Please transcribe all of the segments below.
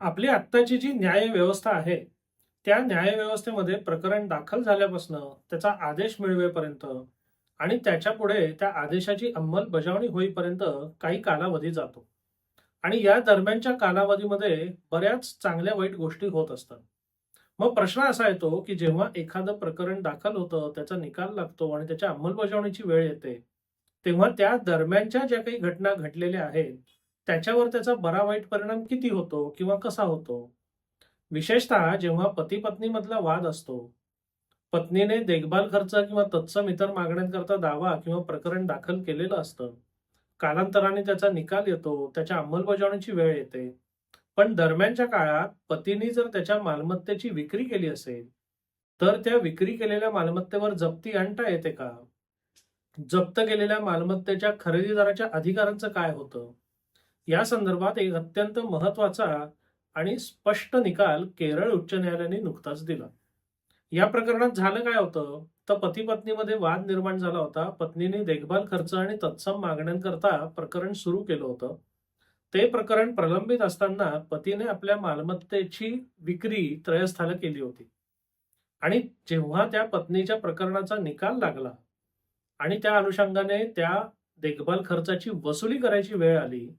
आपली आत्ताची जी न्याय व्यवस्था आहे, त्या न्याय व्यवस्थेमध्ये प्रकरण दाखल झाल्यापासून त्याचा आदेश मिळवेपर्यंत आणि त्याच्या पुढे त्या आदेशाची अंमलबजावणी होईपर्यंत काही कालावधी जातो. आणि या दरम्यानच्या कालावधीमध्ये बऱ्याच चांगल्या वाईट गोष्टी होत असतात. मग प्रश्न असा येतो, की जेव्हा एखादं प्रकरण दाखल होतं, त्याचा निकाल लागतो आणि त्याच्या अंमलबजावणीची वेळ येते, तेव्हा त्या दरम्यानच्या ज्या काही घटना घडलेल्या आहेत, त्याच्यावर त्याचा बरा वाईट परिणाम किती होतो किंवा कसा होतो? विशेषतः जेव्हा पती-पत्नीमधला वाद असतो, पत्नीने देखभाल खर्च किंवा तत्सम इतर मागण्यांकरता दावा किंवा प्रकरण दाखल केलेलं असतं. कालांतराने त्याचा निकाल येतो, त्याच्या अंमलबजावणीची वेळ येते. पण दरम्यानच्या काळात पतीने जर त्याच्या मालमत्तेची विक्री केली असेल, तर त्या विक्री केलेल्या मालमत्तेवर जप्ती आणता येते का? जप्त केलेल्या मालमत्तेच्या खरेदीदाराच्या अधिकारांचं काय होतं? या संदर्भात एक अत्यंत महत्त्वाचा आणि स्पष्ट निकाल केरळ उच्च न्यायालयाने नुकताच दिला. या प्रकरणात झालं काय होतं, तर पती-पत्नीमध्ये वाद निर्माण झाला होता. पत्नीने देखभाल खर्च आणि तत्सम मागण्यांकरता प्रकरण सुरू केलं होतं. ते प्रकरण प्रलंबित असताना पतीने आपल्या मालमत्तेची विक्री त्रयस्थाला केली होती. आणि जेव्हा त्या पत्नीच्या प्रकरणाचा निकाल लागला आणि त्या अनुषंगाने त्या देखभाल खर्चाची वसुली करायची वेळ आली,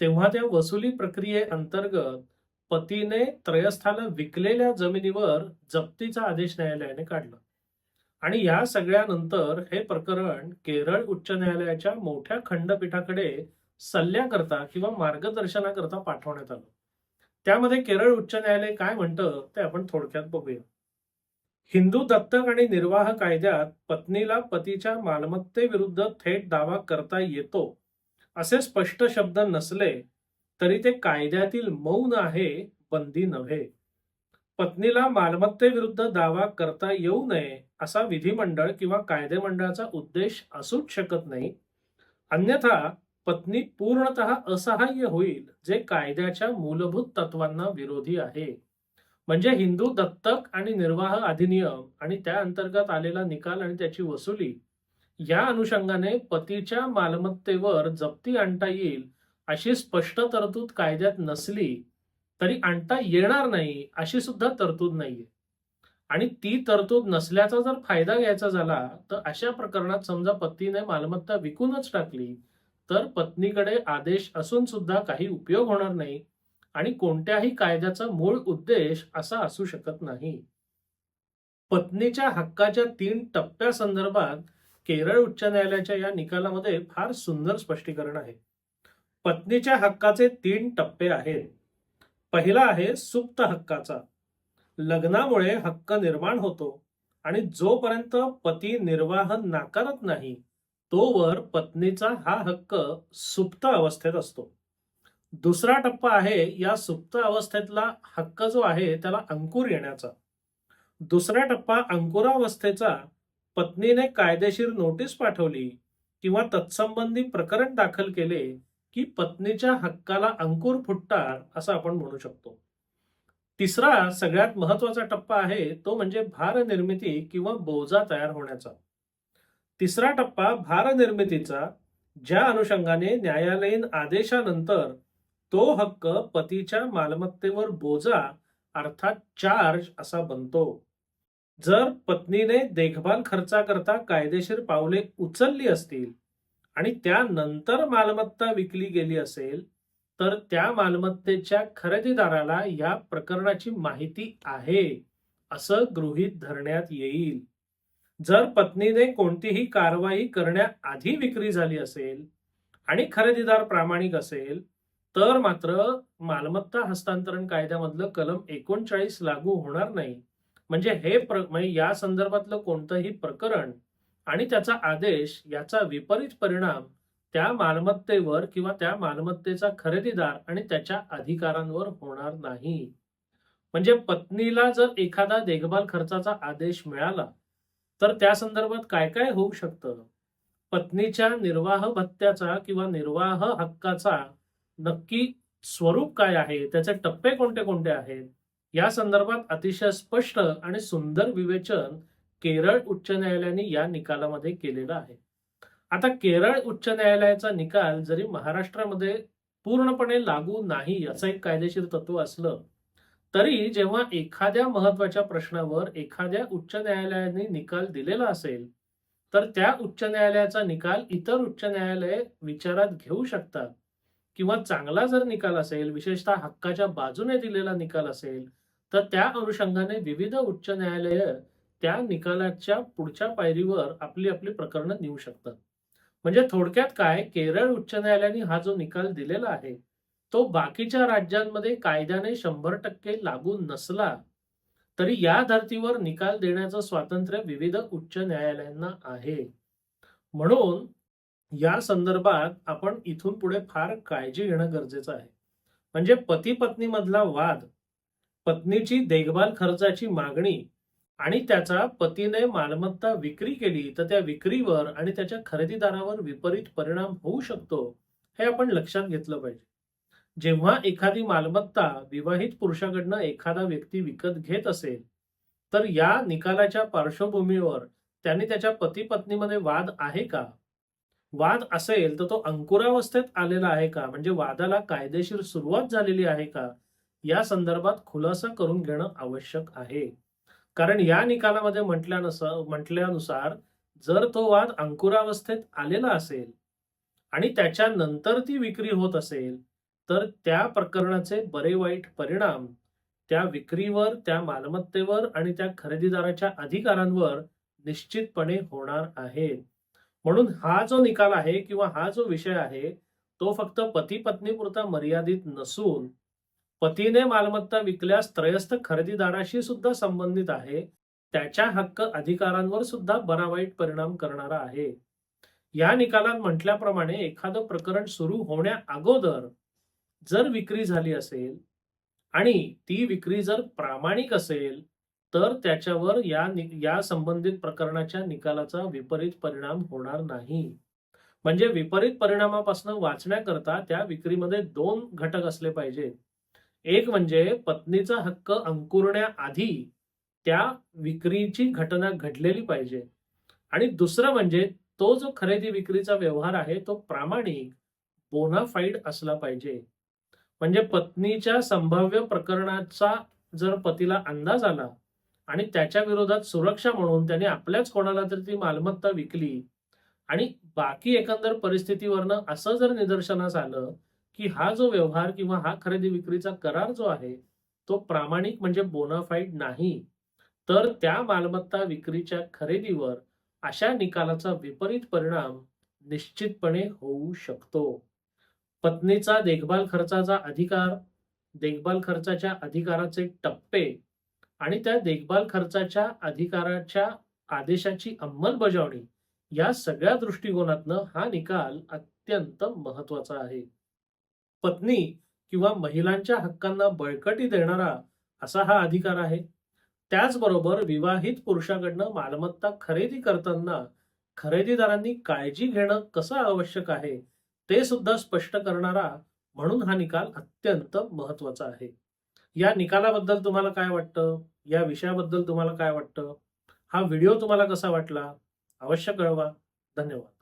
तेव्हा त्या वसुली प्रक्रियेअंतर्गत पतीने त्रयस्थाला विकलेल्या जमिनीवर जप्तीचा आदेश न्यायालयाने काढला. आणि या सगळ्यानंतर हे प्रकरण केरळ उच्च न्यायालयाच्या मोठ्या खंडपीठाकडे सल्ल्याकरता किंवा मार्गदर्शनाकरता पाठवण्यात आलं. त्यामध्ये केरळ उच्च न्यायालय काय म्हणतं ते आपण थोडक्यात बघूया. हिंदू दत्तक आणि निर्वाह कायद्यात पत्नीला पतीच्या मालमत्तेविरुद्ध थेट दावा करता येतो, असे स्पष्ट शब्द नसले तरी ते कायद्यातील मौन आहे, बंदी नव्हे. पत्नीला मालमत्तेविरुद्ध दावा करता येऊ नये असा विधिमंडळ किंवा कायदेमंडळाचा उद्देश असूच शकत नाही. अन्यथा पत्नी पूर्णतः असहाय्य होईल, जे कायद्याच्या मूलभूत तत्वांना विरोधी आहे. म्हणजे हिंदू दत्तक आणि निर्वाह अधिनियम आणि त्या अंतर्गत आलेला निकाल आणि त्याची वसुली या अनुषंगाने पतीच्या मालमत्तेवर जप्ती आणता येईल अशी स्पष्ट तरतूद कायद्यात नसली तरी आणता येणार नाही अशी सुद्धा तरतूद नाहीये. आणि ती तरतूद नसल्याचा जर फायदा घ्यायचा झाला तर अशा प्रकरणात समजा पतीने मालमत्ता विकूनच टाकली तर पत्नीकडे आदेश असून सुद्धा काही उपयोग होणार नाही आणि कोणत्याही कायद्याचा मूळ उद्देश असा असू शकत नाही. पत्नीच्या हक्काच्या तीन टप्प्यासंदर्भात केरळ उच्च न्यायालयाच्या या निकालामध्ये फार सुंदर स्पष्टीकरण आहे. पत्नीच्या हक्काचे तीन टप्पे आहेत. पहिला आहे सुप्त हक्काचा. लग्नामुळे हक्क निर्माण होतो आणि जोपर्यंत पती निर्वाह नाकारत नाही, तोवर पत्नीचा हा हक्क सुप्त अवस्थेत असतो. दुसरा टप्पा आहे या सुप्त अवस्थेतला हक्क जो आहे त्याला अंकुर येण्याचा. दुसरा टप्पा अंकुरावस्थेचा पत्नीने कायदेशीर नोटीस पाठवली किंवा तत्संबंधी प्रकरण दाखल केले की पत्नीच्या हक्काला अंकुर फुटतात असं आपण म्हणू शकतो. तिसरा सगळ्यात महत्त्वाचा टप्पा आहे तो म्हणजे भारनिर्मिती किंवा बोजा तयार होण्याचा. तिसरा टप्पा भारनिर्मितीचा ज्या अनुषंगाने न्यायालयीन आदेशानंतर तो हक्क पतीच्या मालमत्तेवर बोजा अर्थात चार्ज असा बनतो. जर पत्नीने देखभाल खर्चाकरता कायदेशीर पावले उचलली असतील आणि त्यानंतर मालमत्ता विकली गेली असेल, तर त्या मालमत्तेच्या खरेदीदाराला या प्रकरणाची माहिती आहे, असं गृहीत धरण्यात येईल. जर पत्नीने कोणतीही कारवाई करण्याआधी विक्री झाली असेल आणि खरेदीदार प्रामाणिक असेल, तर मात्र मालमत्ता हस्तांतरण कायद्यामधलं कलम एकोणचाळीस लागू होणार नाही. म्हणजे हे प्र म्हणजे या संदर्भातलं कोणतंही प्रकरण आणि त्याचा आदेश याचा विपरीत परिणाम त्या मालमत्तेवर किंवा त्या मालमत्तेचा खरेदीदार आणि त्याच्या अधिकारांवर होणार नाही. म्हणजे पत्नीला जर एखादा देखभाल खर्चाचा आदेश मिळाला, तर त्या संदर्भात काय काय होऊ शकतं? पत्नीच्या निर्वाह भत्त्याचा किंवा निर्वाह हक्काचा नक्की स्वरूप काय आहे? त्याचे टप्पे कोणते कोणते आहेत? या संदर्भात अतिशय स्पष्ट आणि सुंदर विवेचन केरळ उच्च न्यायालयाने या निकालामध्ये केलेलं आहे. आता केरळ उच्च न्यायालयाचा निकाल जरी महाराष्ट्रामध्ये पूर्णपणे लागू नाही असं एक कायदेशीर तत्व असलं तरी जेव्हा एखाद्या महत्त्वाच्या प्रश्नावर एखाद्या उच्च न्यायालयाने निकाल दिलेला असेल तर त्या उच्च न्यायालयाचा निकाल इतर उच्च न्यायालय विचारात घेऊ शकतात किंवा चांगला जर निकाल असेल विशेषतः हक्काच्या बाजूने दिलेला निकाल असेल तर त्या अनुषंगाने विविध उच्च न्यायालय त्या निकालाच्या पुढच्या पायरीवर आपली आपली प्रकरणं नेऊ शकतात. म्हणजे थोडक्यात काय? केरळ उच्च न्यायालयाने हा जो निकाल दिलेला आहे तो बाकीच्या राज्यांमध्ये कायद्याने शंभर टक्के लागू नसला तरी या धर्तीवर निकाल देण्याचं स्वातंत्र्य विविध उच्च न्यायालयांना आहे. म्हणून या संदर्भात आपण इथून पुढे फार काळजी घेणं गरजेचं आहे. म्हणजे पती पत्नी मधला वाद पत्नीची देखभाल खर्चाची मागणी आणि त्याचा पतीने मालमत्ता विक्री केली तर त्या विक्रीवर आणि त्याच्या खरेदीदारावर विपरीत परिणाम होऊ शकतो हे आपण लक्षात घेतलं पाहिजे. जेव्हा एखादी मालमत्ता विवाहित पुरुषाकडनं एखादा व्यक्ती विकत घेत असेल तर या निकालाच्या पार्श्वभूमीवर त्याने त्याच्या पती पत्नीमध्ये वाद आहे का? वाद असेल तर तो अंकुरावस्थेत आलेला आहे का? म्हणजे वादाला कायदेशीर सुरुवात झालेली आहे का? या संदर्भात खुलासा करून घेणं आवश्यक आहे. कारण या निकालामध्ये म्हटल्यानुसार म्हटल्यानुसार जर तो वाद अंकुरावस्थेत आलेला असेल आणि त्याच्यानंतर ती विक्री होत असेल तर त्या प्रकरणाचे बरे वाईट परिणाम त्या विक्रीवर त्या मालमत्तेवर आणि त्या खरेदीदाराच्या अधिकारांवर निश्चितपणे होणार आहेत. म्हणून हा जो निकाल आहे किंवा हा जो विषय आहे तो फक्त पती पत्नी पुरता मर्यादित नसून पतीने मालमत्ता विकल्यास त्रयस्थ खरेदीदाराशी सुद्धा संबंधित आहे. त्याच्या हक्क अधिकारांवर सुद्धा बरा वाईट परिणाम करणारा आहे. या निकालात म्हटल्याप्रमाणे एखादं प्रकरण सुरू होण्या अगोदर जर विक्री झाली असेल आणि ती विक्री जर प्रामाणिक असेल तर त्याच्यावर या या संबंधित प्रकरणाच्या निकालाचा विपरीत परिणाम होणार नाही. म्हणजे विपरीत परिणामापासून वाचण्याकरता त्या विक्रीमध्ये दोन घटक असले पाहिजेत. एक म्हणजे पत्नीचा हक्क अंकुरण्याआधी त्या विक्रीची घटना घडलेली पाहिजे. आणि दुसरं म्हणजे तो जो खरेदी विक्रीचा व्यवहार आहे तो प्रामाणिक बोनाफाईड असला पाहिजे. म्हणजे पत्नीच्या संभाव्य प्रकरणाचा जर पतीला अंदाज आला आणि त्याच्या विरोधात सुरक्षा म्हणून त्याने आपल्याच कोणाला तरी ती मालमत्ता विकली. आणि बाकी एकंदर परिस्थितीवरनं असं जर निदर्शनास आलं की हा जो व्यवहार किंवा हा खरेदी विक्रीचा करार जो आहे तो प्रामाणिक म्हणजे बोनाफाईड नाही तर त्या मालमत्ता विक्रीच्या खरेदीवर अशा निकालाचा विपरीत परिणाम निश्चितपणे होऊ शकतो. पत्नीचा देखभाल खर्चाचा अधिकार देखभाल खर्चाच्या अधिकाराचे टप्पे आणि त्या देखभाल खर्चाच्या अधिकाराच्या आदेशाची अंमलबजावणी या सगळ्या दृष्टिकोनातनं हा निकाल अत्यंत महत्त्वाचा आहे. पत्नी किंवा महिलांच्या हक्कांना बळकटी देणारा असा हा अधिकार आहे. त्याचबरोबर विवाहित पुरुषाकडनं मालमत्ता खरेदी करताना खरेदीदारांनी काळजी घेणं कसं आवश्यक आहे ते सुद्धा स्पष्ट करणारा म्हणून हा निकाल अत्यंत महत्त्वाचा आहे. या निकालाबद्दल तुम्हाला काय वाटतं? या विषयाबद्दल तुम्हाला काय वाटतं? हा व्हिडिओ तुम्हाला कसा वाटला? अवश्य कळवा. धन्यवाद.